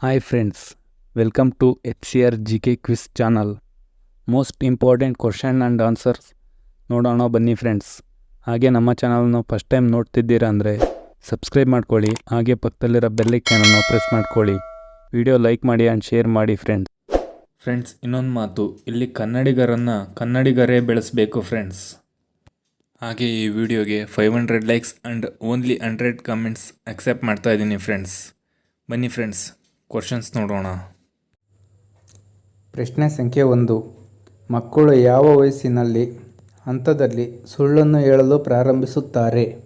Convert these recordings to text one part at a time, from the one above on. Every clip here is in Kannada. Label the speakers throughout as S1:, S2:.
S1: Hi friends welcome to H C R G K quiz channel most important question and answers ನೋಡೋಣ ಬನ್ನಿ ಫ್ರೆಂಡ್ಸ್ ಹಾಗೆ ನಮ್ಮ ಚಾನಲ್ನ ಫಸ್ಟ್ ಟೈಮ್ ನೋಡ್ತಿದ್ದೀರಾ ಅಂದರೆ ಸಬ್ಸ್ಕ್ರೈಬ್ ಮಾಡ್ಕೊಳ್ಳಿ, ಹಾಗೆ ಪಕ್ಕದಲ್ಲಿರೋ ಬೆಲ್ಲೈಕನನ್ನು ಪ್ರೆಸ್ ಮಾಡ್ಕೊಳ್ಳಿ. ವಿಡಿಯೋ ಲೈಕ್ ಮಾಡಿ ಆ್ಯಂಡ್ ಶೇರ್ ಮಾಡಿ ಫ್ರೆಂಡ್ಸ್ ಫ್ರೆಂಡ್ಸ್ ಇನ್ನೊಂದು ಮಾತು. ಇಲ್ಲಿ ಕನ್ನಡಿಗರನ್ನು ಕನ್ನಡಿಗರೇ ಬೆಳೆಸಬೇಕು ಫ್ರೆಂಡ್ಸ್ ಹಾಗೆ ಈ ವಿಡಿಯೋಗೆ five hundred likes and only hundred comments accept ಮಾಡ್ತಾ ಇದ್ದೀನಿ ಫ್ರೆಂಡ್ಸ್ ಬನ್ನಿ ಫ್ರೆಂಡ್ಸ್ ಕ್ವಶನ್ಸ್ ನೋಡೋಣ.
S2: ಪ್ರಶ್ನೆ ಸಂಖ್ಯೆ ಒಂದು. ಮಕ್ಕಳು ಯಾವ ವಯಸ್ಸಿನಲ್ಲಿ ಹಂತದಲ್ಲಿ ಸುಳ್ಳನ್ನು ಹೇಳಲು ಪ್ರಾರಂಭಿಸುತ್ತಾರೆ?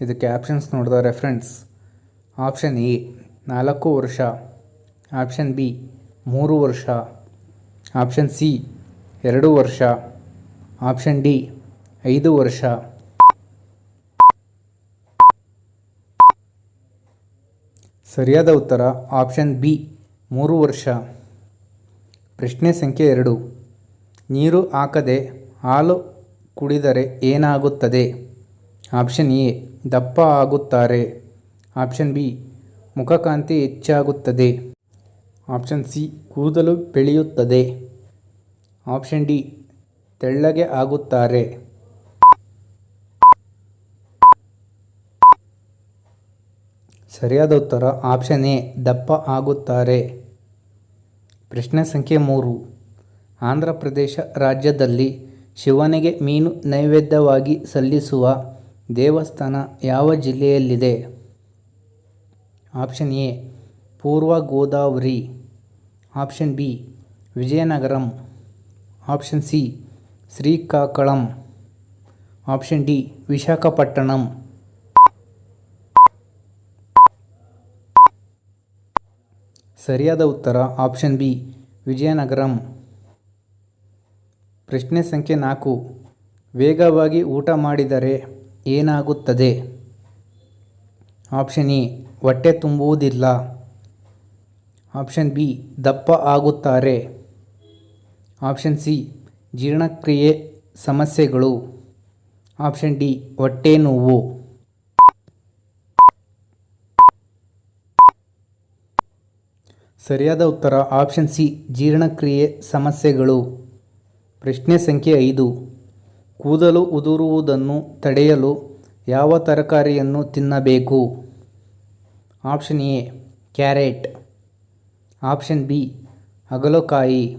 S2: ಇದಕ್ಕೆ ಆಪ್ಷನ್ಸ್ ನೋಡಿದರೆ ಫ್ರೆಂಡ್ಸ್ ಆಪ್ಷನ್ ಎ ನಾಲ್ಕು ವರ್ಷ. ಆಪ್ಷನ್ ಬಿ ಮೂರು ವರ್ಷ. ಆಪ್ಷನ್ ಸಿ ಎರಡು ವರ್ಷ. ಆಪ್ಷನ್ ಡಿ ಐದು ವರ್ಷ. ಸರಿಯಾದ ಉತ್ತರ ಆಪ್ಷನ್ ಬಿ ಮೂರು ವರ್ಷ. ಪ್ರಶ್ನೆ ಸಂಖ್ಯೆ ಎರಡು. ನೀರು ಹಾಕದೆ ಹಾಲು ಕುಡಿದರೆ ಏನಾಗುತ್ತದೆ? ಆಪ್ಷನ್ ಎ ದಪ್ಪ ಆಗುತ್ತಾರೆ. ಆಪ್ಷನ್ ಬಿ ಮುಖಕಾಂತಿ ಹೆಚ್ಚಾಗುತ್ತದೆ. ಆಪ್ಷನ್ ಸಿ ಕೂದಲು ಬೆಳೆಯುತ್ತದೆ. ಆಪ್ಷನ್ ಡಿ ತೆಳ್ಳಗೆ ಆಗುತ್ತಾರೆ. ಸರಿಯಾದ ಉತ್ತರ ಆಪ್ಷನ್ ಎ, ದಪ್ಪ ಆಗುತ್ತಾರೆ. ಪ್ರಶ್ನೆ ಸಂಖ್ಯೆ ಮೂರು. ಆಂಧ್ರ ಪ್ರದೇಶ ರಾಜ್ಯದಲ್ಲಿ ಶಿವನಿಗೆ ಮೀನು ನೈವೇದ್ಯವಾಗಿ ಸಲ್ಲಿಸುವ ದೇವಸ್ಥಾನ ಯಾವ ಜಿಲ್ಲೆಯಲ್ಲಿದೆ? ಆಪ್ಷನ್ ಎ, ಪೂರ್ವ Godavari. Option B, Vizianagaram. Option C, Srikakulam. Option D, Visakhapatnam. ಸರಿಯಾದ ಉತ್ತರ ಆಪ್ಷನ್ ಬಿ, ವಿಜಯನಗರಂ. ಪ್ರಶ್ನೆ ಸಂಖ್ಯೆ ನಾಲ್ಕು, ವೇಗವಾಗಿ ಊಟ ಮಾಡಿದರೆ ಏನಾಗುತ್ತದೆ? ಆಪ್ಷನ್ ಎ, ಹೊಟ್ಟೆ ತುಂಬುವುದಿಲ್ಲ. ಆಪ್ಷನ್ ಬಿ, ದಪ್ಪ ಆಗುತ್ತಾರೆ. ಆಪ್ಷನ್ ಸಿ, ಜೀರ್ಣಕ್ರಿಯೆ ಸಮಸ್ಯೆಗಳು. ಆಪ್ಷನ್ ಡಿ, ಹೊಟ್ಟೆ ನೋವು. ಸರಿಯಾದ ಉತ್ತರ ಆಪ್ಷನ್ ಸಿ, ಜೀರ್ಣಕ್ರಿಯೆ ಸಮಸ್ಯೆಗಳು. ಪ್ರಶ್ನೆ ಸಂಖ್ಯೆ ಐದು. ಕೂದಲು ಉದುರುವುದನ್ನು ತಡೆಯಲು ಯಾವ ತರಕಾರಿಯನ್ನು ತಿನ್ನಬೇಕು? Option A, carrot. Option B, ಹಾಗಲಕಾಯಿ.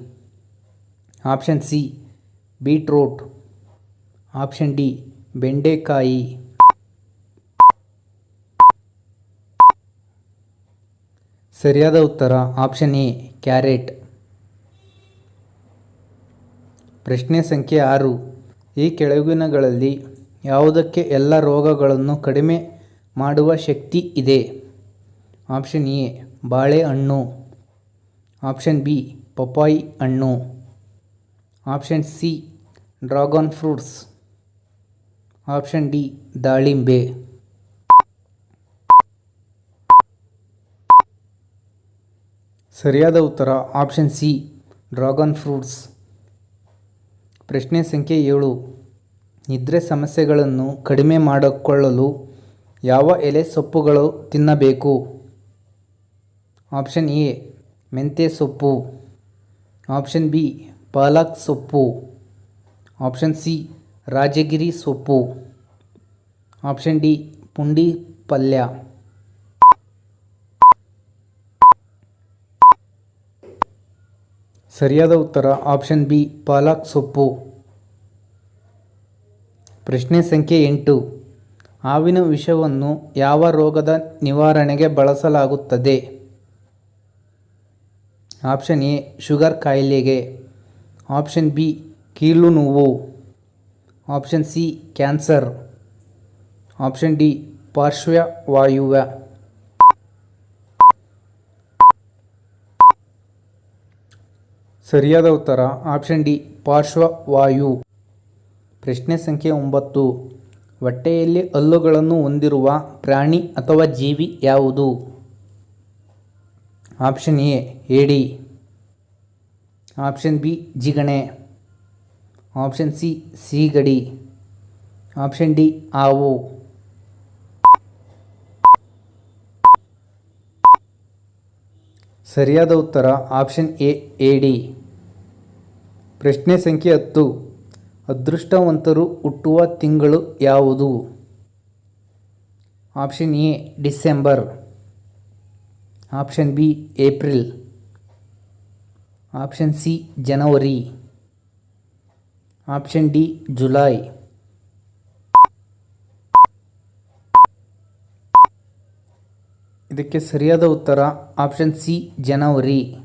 S2: Option C, beetroot. Option D, ಬೆಂಡೆಕಾಯಿ. ಸರಿಯಾದ ಉತ್ತರ ಆಪ್ಷನ್ ಎ, ಕ್ಯಾರೆಟ್. ಪ್ರಶ್ನೆ ಸಂಖ್ಯೆ ಆರು. ಈ ಕೆಳಗಿನಗಳಲ್ಲಿ ಯಾವುದಕ್ಕೆ ಎಲ್ಲ ರೋಗಗಳನ್ನು ಕಡಿಮೆ ಮಾಡುವ ಶಕ್ತಿ ಇದೆ? ಆಪ್ಷನ್ ಎ, ಬಾಳೆಹಣ್ಣು. ಆಪ್ಷನ್ ಬಿ ಪಪಾಯಿ ಹಣ್ಣು. Option C, dragon fruits. Option D, ದಾಳಿಂಬೆ. ಸರಿಯಾದ ಉತ್ತರ ಆಪ್ಷನ್ ಸಿ ಡ್ರಾಗನ್ ಫ್ರೂಟ್ಸ್ ಪ್ರಶ್ನೆ ಸಂಖ್ಯೆ ಏಳು, ನಿದ್ರೆ ಸಮಸ್ಯೆಗಳನ್ನು ಕಡಿಮೆ ಮಾಡಿಕೊಳ್ಳಲು ಯಾವ ಎಲೆ ಸೊಪ್ಪುಗಳು ತಿನ್ನಬೇಕು? ಆಪ್ಷನ್ ಎ ಮೆಂತೆ ಸೊಪ್ಪು. ಆಪ್ಷನ್ ಬಿ ಪಾಲಕ್ ಸೊಪ್ಪು. ಆಪ್ಷನ್ ಸಿ ರಾಜಗಿರಿ ಸೊಪ್ಪು. ಆಪ್ಷನ್ ಡಿ ಪುಂಡಿ ಪಲ್ಯ. ಸರಿಯಾದ ಉತ್ತರ ಆಪ್ಷನ್ ಬಿ, ಪಾಲಕ್ ಸೊಪ್ಪು. ಪ್ರಶ್ನೆ ಸಂಖ್ಯೆ ಎಂಟು. ಹಾವಿನ ವಿಷವನ್ನು ಯಾವ ರೋಗದ ನಿವಾರಣೆಗೆ ಬಳಸಲಾಗುತ್ತದೆ? ಆಪ್ಷನ್ ಎ, ಶುಗರ್ ಕಾಯಿಲೆಗೆ. ಆಪ್ಷನ್ ಬಿ, ಕೀಲು ನೋವು. Option C, cancer. Option D ಪಾರ್ಶ್ವವಾಯುವ ಸರಿಯಾದ ಉತ್ತರ ಆಪ್ಷನ್ ಡಿ ಪಾರ್ಶ್ವವಾಯು ಪ್ರಶ್ನೆ ಸಂಖ್ಯೆ ಒಂಬತ್ತು. ಹೊಟ್ಟೆಯಲ್ಲಿ ಹಲ್ಲುಗಳನ್ನು ಹೊಂದಿರುವ ಪ್ರಾಣಿ ಅಥವಾ ಜೀವಿ ಯಾವುದು? ಆಪ್ಷನ್ ಎ ಏಡಿ ಆಪ್ಷನ್ ಬಿ ಜಿಗಣೆ. ಆಪ್ಷನ್ ಸಿ ಸೀಗಡಿ. ಆಪ್ಷನ್ ಡಿ ಹಾವು. ಸರಿಯಾದ ಉತ್ತರ ಆಪ್ಷನ್ ಎ ಎ, ಡಿ. ಪ್ರಶ್ನೆ ಸಂಖ್ಯೆ ಹತ್ತು. ಅದೃಷ್ಟವಂತರು ಹುಟ್ಟುವ ತಿಂಗಳು ಯಾವುದು? Option A, December. Option B, April. Option C, January. Option D, July. ಇದಕ್ಕೆ ಸರಿಯಾದ ಉತ್ತರ ಆಪ್ಷನ್ ಸಿ ಜನವರಿ.